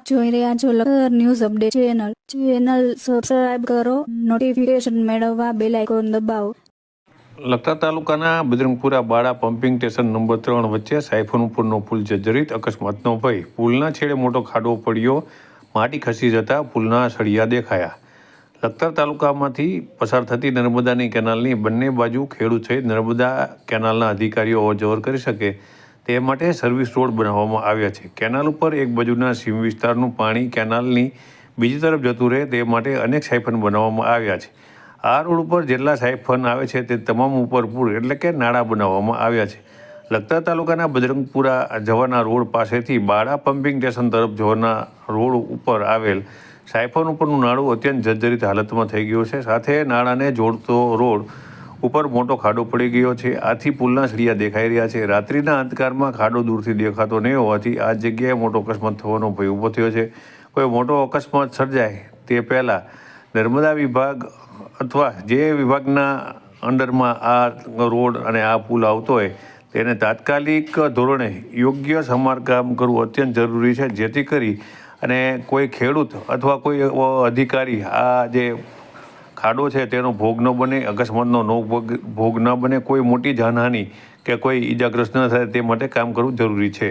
આપ જોઈ રહ્યા છો Lakhtar news update channel. Channel subscribe કરો નોટિફિકેશન મેળવવા બેલ આઇકોન દબાવો. લખતર તાલુકાના બજરંગપુરા બાળા પમ્પિંગ સ્ટેશન નંબર ત્રણ વચ્ચે સાયફન પુલ જર્જરિત. અકસ્માતનો ભય. પુલના છેડે મોટો ખાડો પડ્યો. માટી ખસી જતા પુલના સળિયા દેખાયા. લખતર તાલુકામાંથી પસાર થતી નર્મદાની કેનાલની બંને બાજુ ખેડૂત સહિત નર્મદા કેનાલના અધિકારીઓ અવરજવર કરી શકે. તે માટે સર્વિસ રોડ બનાવવામાં આવ્યા છે. કેનાલ ઉપર એક બાજુના સીમ વિસ્તારનું પાણી કેનાલની બીજી તરફ જતું રહે તે માટે અનેક સાયફન બનાવવામાં આવ્યા છે. આ રોડ ઉપર જેટલા સાયફન આવે છે તે તમામ ઉપર પૂર એટલે કે નાળા બનાવવામાં આવ્યા છે. લખતર તાલુકાના બજરંગપુરા જવાના રોડ પાસેથી બાળા પમ્પિંગ સ્ટેશન તરફ જવાના રોડ ઉપર આવેલ સાયફન ઉપરનું નાળું અત્યંત જર્જરિત હાલતમાં થઈ ગયું છે. સાથે નાળાને જોડતો રોડ ઉપર મોટો ખાડો પડી ગયો છે. આથી પુલના સળિયા દેખાઈ રહ્યા છે. રાત્રિના અંધકારમાં ખાડો દૂરથી દેખાતો નહીં હોવાથી આ જગ્યાએ મોટો અકસ્માત થવાનો ભય ઊભો થયો છે. કોઈ મોટો અકસ્માત સર્જાય તે પહેલાં નર્મદા વિભાગ અથવા જે વિભાગના અંડરમાં આ રોડ અને આ પુલ આવતો હોય તેને તાત્કાલિક ધોરણે યોગ્ય સમારકામ કરવું અત્યંત જરૂરી છે. જેથી કરી અને કોઈ ખેડૂત અથવા કોઈ અધિકારી આ જે ખાડો છે, તેનો ભોગ ન બને, અકસ્માતનો નો ભોગ ન બને, કોઈ મોટી જાનહાનિ કે કોઈ ઈજાગ્રસ્ત ન થાય તે માટે કામ કરવું જરૂરી છે.